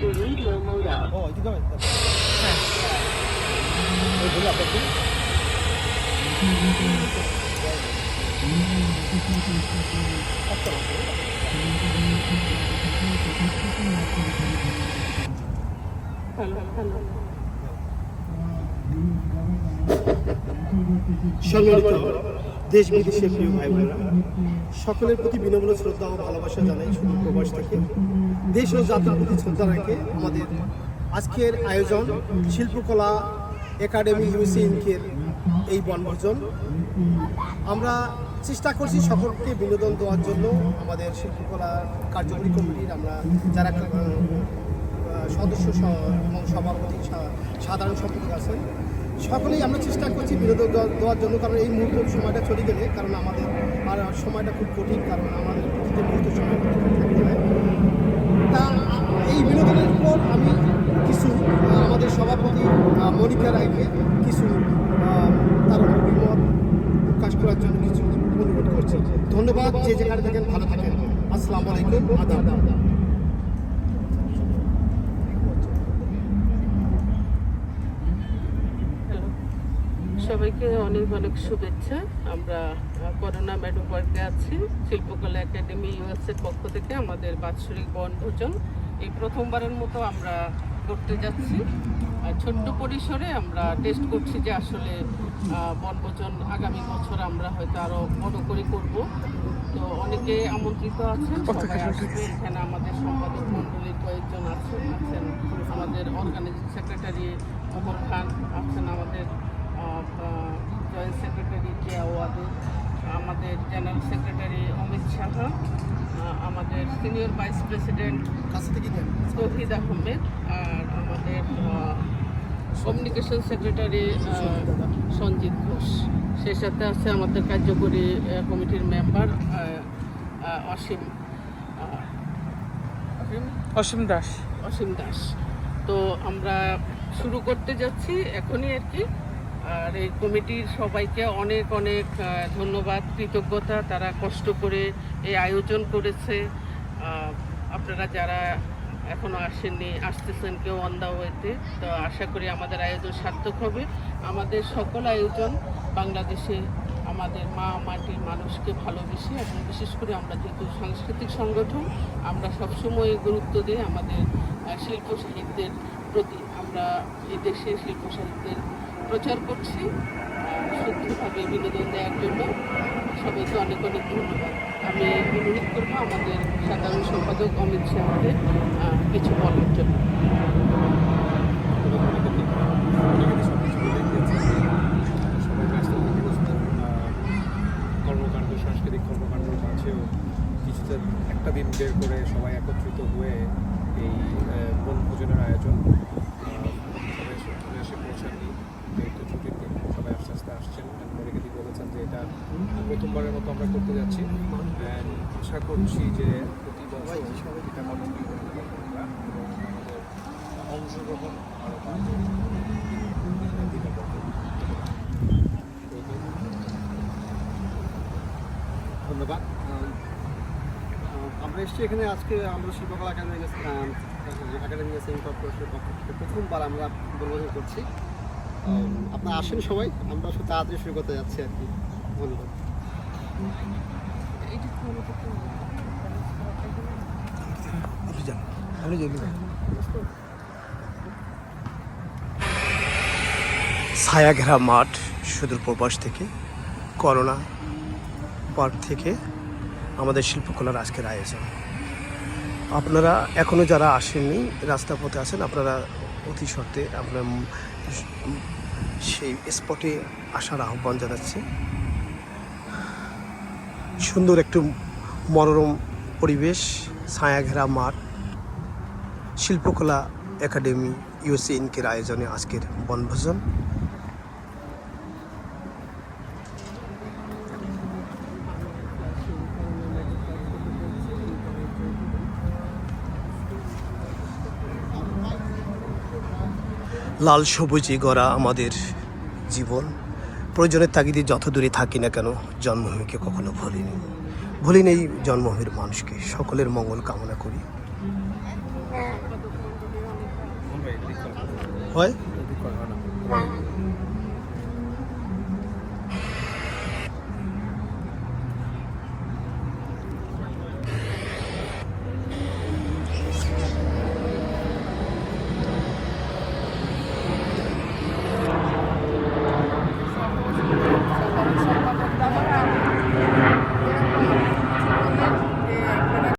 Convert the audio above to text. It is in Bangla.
từ dưới đường mưa đỏ. Rồi, chứ không phải. Đây cũng là cái thứ. Shalom. দেশ বিদেশের প্রিয় ভাই বোনেরা সকলের প্রতি বিনম্র শ্রদ্ধা ও ভালোবাসা জানাই শুধু প্রবাস থেকে দেশ ও জাতির প্রতি শ্রদ্ধা রেখে আমাদের আজকের আয়োজন শিল্পকলা একাডেমি ইউসি ইনকের এই বনভোজন। আমরা চেষ্টা করছি সকলকে বিনোদন দেওয়ার জন্য আমাদের শিল্পকলা কার্যকরী কমিটির, আমরা যারা সদস্য এবং সভাপতি সাধারণ সম্পাদক আছেন সকলেই আমরা চেষ্টা করছি দেওয়া- দেওয়ার জন্য, কারণ এই মুহূর্তের সময়টা চলে গেলে, কারণ আমাদের আর সময়টা খুব কঠিন, কারণ আমাদের প্রতিটি মুহূর্ত সময় থাকতে হয়। তা এই বিনোদনের উপর আমি কিছু আমাদের সভাপতি মনিকা রায়কে কিছু তার অভিমত প্রকাশ করার জন্য কিছু অনুরোধ করছি। ধন্যবাদ, যে যেখানে থাকেন, ভালো থাকেন। আসসালামু আলাইকুম, আদাব। সবাইকে অনেক অনেক শুভেচ্ছা। আমরা করোনা ম্যাডো পার্কে আছি। শিল্পকলা একাডেমি ইউএসএর পক্ষ থেকে আমাদের বাৎসরিক বনভোজন এই প্রথমবারের মতো আমরা করতে যাচ্ছি। আর ছোট্ট পরিসরে আমরা টেস্ট করছি যে আসলে বনভোজন আগামী বছর আমরা হয়তো আরও বড় করে করব। তো অনেকে আমন্ত্রিত আছেন। সবাই আসবে এখানে আমাদের সম্পাদক মণ্ডলীর কয়েকজন আছেন। আছেন আমাদের অর্গানাইজিং সেক্রেটারি মোহন খান আছেন আমাদের জয়েন্ট সেক্রেটারি জিয়া ওয়াদু আমাদের জেনারেল সেক্রেটারি অমিত সাহা আমাদের সিনিয়র ভাইস প্রেসিডেন্ট কাছে থেকে তৌহিদ আহমেদ আর আমাদের কমিউনিকেশন সেক্রেটারি সঞ্জিত ঘোষ। সেই সাথে আছে আমাদের কার্যকরী কমিটির মেম্বার অসীম? অসীম দাস। অসীম দাস। তো আমরা শুরু করতে যাচ্ছি এখনই আর কি। আর এই কমিটির সবাইকে অনেক অনেক ধন্যবাদ, কৃতজ্ঞতা। তারা কষ্ট করে এই আয়োজন করেছে। আপনারা যারা এখনও আসেননি, আসতেছেন কেউ অন দা ওয়েতে তো আশা করি আমাদের আয়োজন সার্থক হবে। আমাদের সকল আয়োজন বাংলাদেশে আমাদের মা মাটির মানুষকে ভালোবেসে, এবং বিশেষ করে আমরা যেহেতু সাংস্কৃতিক সংগঠন, আমরা সবসময় গুরুত্ব দিই আমাদের শিল্প সাহিত্যের প্রতি। আমরা এই দেশে শিল্প সাহিত্যের প্রচার করছি। শুদ্ধভাবে বিনোদন দেওয়ার জন্য সবাইকে অনেক অনেক ধন্যবাদ। আমি অনুরোধ করব আমাদের সাধারণ সম্পাদক অমিত শাহকে কিছু বলার জন্য। কর্মকাণ্ড, সাংস্কৃতিক একটা দিন বের করে সবাই একত্রিত হয়ে এই বনভোজনের আয়োজন আহ, সবাই এসে- চলে এসে পৌঁছাননি যেহেতু ছুটির দিন সবাই আস্তে আস্তে আসছেন মনিকাদি বলেছেন যে এটা প্রথমবারের মতো আমরা করতে যাচ্ছি আশা করছি যে প্রতি। ধন্যবাদ। আম, আম, আমরা এসেছি এখানে আজকে আমরা শিল্পকলা একাডেমি একাডেমি কর্পোরেশনের পক্ষ থেকে প্রথমবার আমরা বনভোজন করছি। আপনারা আসেন সবাই। আমরা শুধু তাড়াতাড়ি শুরু করতে যাচ্ছি আর কি। ধন্যবাদ। ছায়া ঘেরা মাঠ সুদূর প্রবাস থেকে, করোনা পার্ক থেকে আমাদের শিল্পকলার আজকের আয়োজন। আপনারা এখনও যারা আসেননি, রাস্তা পথে আছেন, আপনারা অতি সত্ত্বে আপনার সেই স্পটে আসার আহ্বান জানাচ্ছি। সুন্দর একটু মনোরম পরিবেশ ছায়া ঘেরা মাঠ, শিল্পকলা একাডেমি ইউসি ইনকের আয়োজনে আজকের বনভোজন। লাল সবুজে গড়া আমাদের জীবন। প্রয়োজনের তাগিদে যত দূরে থাকি না কেন, জন্মভূমিকে কখনো ভুলিনি। ভুলি নেই জন্মভূমির মানুষকে। সকলের মঙ্গল কামনা করি। হয়?